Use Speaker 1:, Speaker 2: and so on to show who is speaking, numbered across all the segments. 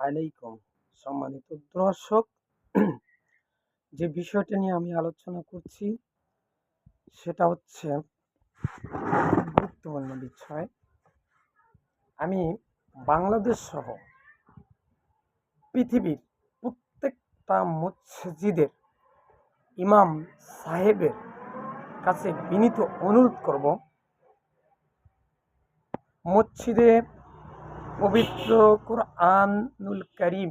Speaker 1: আলাইকুম সম্মানিত দর্শক, যে বিষয়টা নিয়ে আমি আলোচনা করছি, সেটা হচ্ছে গুরুত্বপূর্ণ বিষয়। আমি বাংলাদেশ সহ পৃথিবীর প্রত্যেকটা মসজিদের ইমাম সাহেবের কাছে বিনীত অনুরোধ করব, মসজিদে পবিত্র কোরআনুল করিম।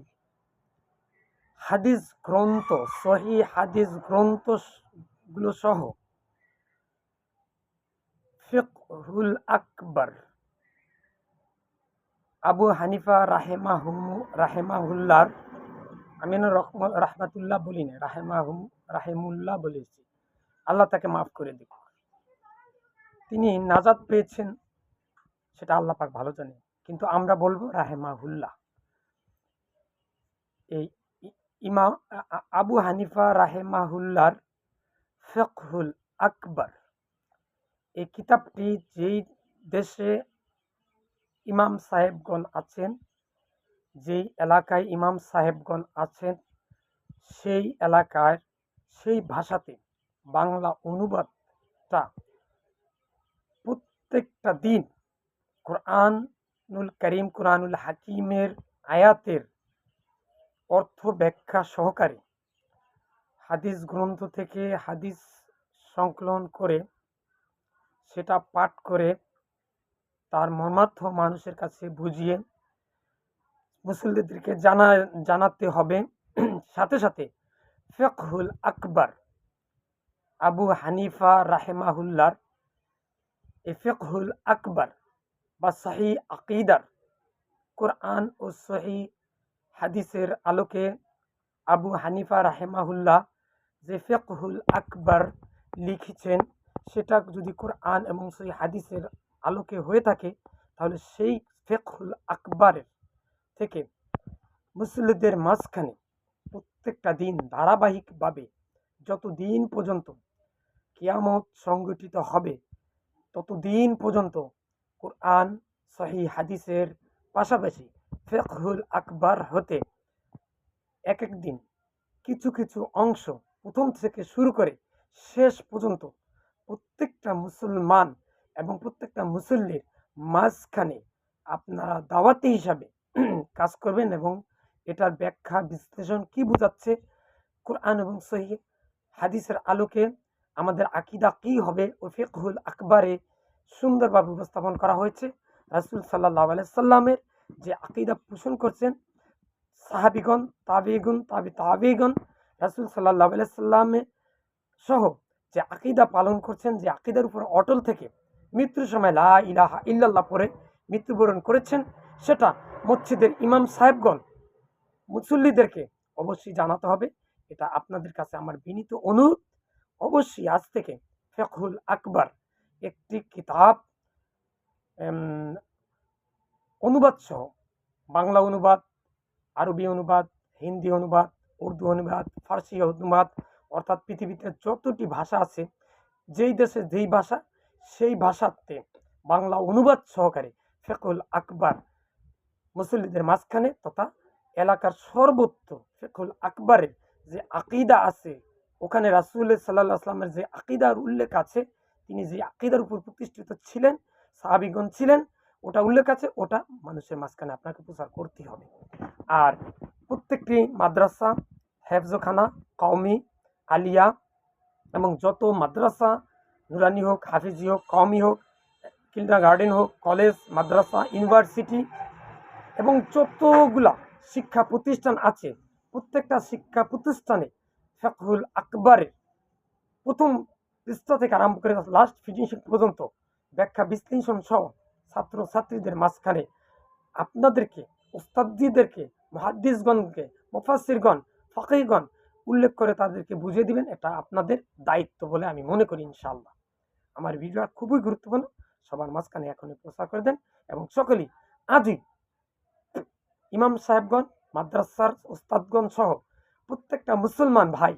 Speaker 1: হাদিস গ্রন্থ, সহি হাদিস গ্রন্থগুলো সহ ফিকহুল আকবর। আবু হানিফা রাহেমাহুম রাহেমাহুল্লার আমি রাহমাতুল্লাহ বলি না রাহেমাহুম, রাহেমুল্লাহ বলেছি আল্লাহ তাকে মাফ করে দিক। তিনি নাজাদ পেয়েছেন, সেটা আল্লাহ পাক ভালো জানে কিন্তু আমরা বলব রাহেমাহুল্লাহ। এই ইমাম আবু হানিফা রাহেমাহুল্লার ফিকহুল আকবর এই কিতাবটি যেই দেশে ইমাম সাহেবগণ আছেন, যেই এলাকায় ইমাম সাহেবগণ আছেন, সেই এলাকার সেই ভাষাতে বাংলা অনুবাদটা প্রত্যেকটা দিন কোরআনুল করিম কোরআনুল হাকিমের আয়াতের অর্থ ব্যাখ্যা সহকারে হাদিস গ্রন্থ থেকে হাদিস সংকলন করে সেটা পাঠ করে তার মর্মার্থ মানুষের কাছে বুঝিয়ে মুসলিমদেরকে জানা, জানাতে হবে। সাথে সাথে ফিকহুল আকবর আবু হানিফা রাহেমাহুল্লার এই ফিকহুল আকবর বা সহি আকিদার কোরআন ও সহি হাদিসের আলোকে আবু হানিফা রাহেমাহুল্লাহ যে ফেকহুল আকবর লিখেছেন, সেটা যদি কোরআন এবং সহি হাদিসের আলোকে হয়ে থাকে, তাহলে সেই ফেকহুল আকবরের থেকে মুসলিমদের মাঝখানে প্রত্যেকটা দিন ধারাবাহিকভাবে যত দিন পর্যন্ত কিয়ামত সংগঠিত হবে, ততদিন পর্যন্ত কোরআন, সহি হাদিসের পাশাপাশি ফেকহুল আকবর হতে এক এক দিন কিছু কিছু অংশ প্রথম থেকে শুরু করে শেষ পর্যন্ত প্রত্যেকটা মুসলমান এবং প্রত্যেকটা মুসল্লির মাঝখানে আপনারা দাওয়াতি হিসাবে কাজ করবেন এবং এটার ব্যাখ্যা, বিশ্লেষণ কি বোঝাচ্ছে? কোরআন এবং সহি হাদিসের আলোকে আমাদের আকিদা কি হবে? ও ফিকহুল আকবরে সুন্দরভাবে উপস্থাপন করা হয়েছে। রাসুল সাল্লাহ আলাইসাল্লামের যে আকিদা পোষণ করছেন, সাহাবিগণ, তাবিগুন, তাবি, তাবিগণ, রাসুল সাল্লাহ আলাইসাল্লামে সহ যে আকিদা পালন করছেন, যে আকিদার উপর অটল থেকে মৃত্যুর সময় লা ইলাহা ইল্লাল্লাহ পরে মৃত্যুবরণ করেছেন, সেটা মসজিদের ইমাম সাহেবগণ, মুসল্লিদেরকে অবশ্যই জানাতে হবে। এটা আপনাদের কাছে আমার বিনীত অনুরোধ। অবশ্যই আজ থেকে ফেকহুল আকবর একটি কিতাব অনুবাদ সহ। বাংলা অনুবাদ, আরবি অনুবাদ, হিন্দি অনুবাদ, উর্দু অনুবাদ, ফার্সি অনুবাদ, অর্থাৎ পৃথিবীতে যতটি ভাষা আছে, যেই দেশে যেই ভাষা, সেই ভাষাতে বাংলা অনুবাদ সহকারে ফেকুল আকবর মুসল্লিদের মাঝখানে তথা এলাকার সর্বত্র ফেকুল আকবরের যে আকিদা আছে, ওখানে রাসুল সাল্লাহ আসলামের যে আকিদার উল্লেখ আছে তিনি যে আকিদার উপর প্রতিষ্ঠিত ছিলেন, সাহাবিগণ ছিলেন, ওটা উল্লেখ আছে, ওটা মানুষের মাঝখানে আপনাকে প্রচার করতে হবে। আর প্রত্যেকটি মাদ্রাসা, হেফজখানা, কওমি, আলিয়া এবং যত মাদ্রাসা, নুরানি হোক, হাফিজি হোক, কওমি হোক কিন্ডার গার্ডেন হোক, কলেজ, মাদ্রাসা, ইউনিভার্সিটি এবং যতগুলা শিক্ষা প্রতিষ্ঠান আছে, প্রত্যেকটা শিক্ষা প্রতিষ্ঠানে ফেকহুল আকবরের প্রথম পৃষ্ঠা থেকে আরম্ভ করে লাস্ট ফিনিশিং পর্যন্ত ব্যাখ্যা, বিশ্লেষণ সহ ছাত্র ছাত্রীদের মাঝখানে আপনাদেরকে ওস্তাদিদেরকে মহাদ্দিসগণকে মুফাসিরগণ ফকিগণ উল্লেখ করে তাদেরকে বুঝিয়ে দিবেন। এটা আপনাদের দায়িত্ব বলে আমি মনে করি ইনশাআল্লাহ। আমার ভিডিও খুবই গুরুত্বপূর্ণ। সবার মাঝখানে এখনই প্রচার করে দেন এবং সকলেই আজই ইমাম সাহেবগণ, মাদ্রাসার ওস্তাদগণ সহ প্রত্যেকটা মুসলমান ভাই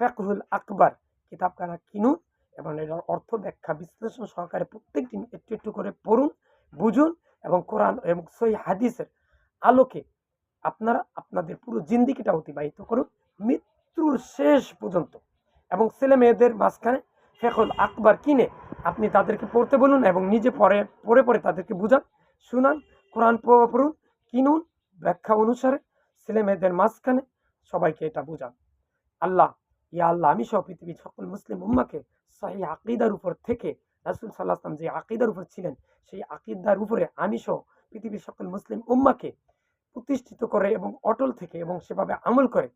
Speaker 1: ফেকহুল আকবর কিতাবখানা কিনুন এবং এটার অর্থ ব্যাখ্যা বিশ্লেষণ সহকারে প্রত্যেক দিন একটু একটু করে পড়ুন, বুঝুন এবং কোরআন এবং সই হাদিসের আলোকে আপনারা আপনাদের পুরো জিন্দিগিটা অতিবাহিত করুন। মৃত্যুর শেষ পর্যন্ত এবং ছেলে মেয়েদের মাঝখানে ফেকল আকবার কিনে আপনি তাদেরকে পড়তে বলুন এবং নিজে পরে পড়ে পড়ে তাদেরকে বুঝান, শুনান, কোরআন পড়ুন, কিনুন, ব্যাখ্যা অনুসারে ছেলে মেয়েদের মাঝখানে সবাইকে এটা বুঝান। আল্লাহ ইয়া আল্লাহ, আমি সহ পৃথিবীর সকল মুসলিম উম্মাকে সহি আকিদার উপর থেকে, রাসুল সাল্লাহ আসলাম যে আকিদার উপর ছিলেন, সেই আকিদার উপরে আমি সহ পৃথিবীর সকল মুসলিম উম্মাকে প্রতিষ্ঠিত করে এবং অটল থেকে এবং সেভাবে আমল করে,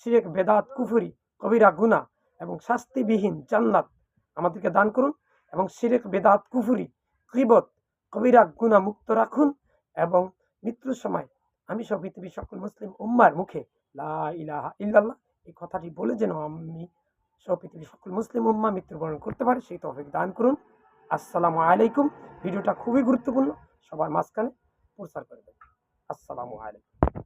Speaker 1: শিরেক, বেদাত, কুফুরি, কবিরা গুনা এবং শাস্তিবিহীন জান্নাত আমাদেরকে দান করুন এবং শিরেক, বেদাত, কুফুরি কিবত কবিরা গুনা মুক্ত রাখুন এবং মৃত্যুর সময় আমি সব পৃথিবীর সকল মুসলিম উম্মার মুখে লা ইলাহা ইল্লাল্লাহ এই কথাটি বলে যেন আমি সব পৃথিবীর সকল মুসলিম উম্মা মৃত্যুবরণ করতে পারে, সেই তফিক দান করুন। আসসালামু আলাইকুম। ভিডিওটা খুবই গুরুত্বপূর্ণ। সবার মাঝখানে প্রচার করে দেবেন আসসালামু আলাইকুম।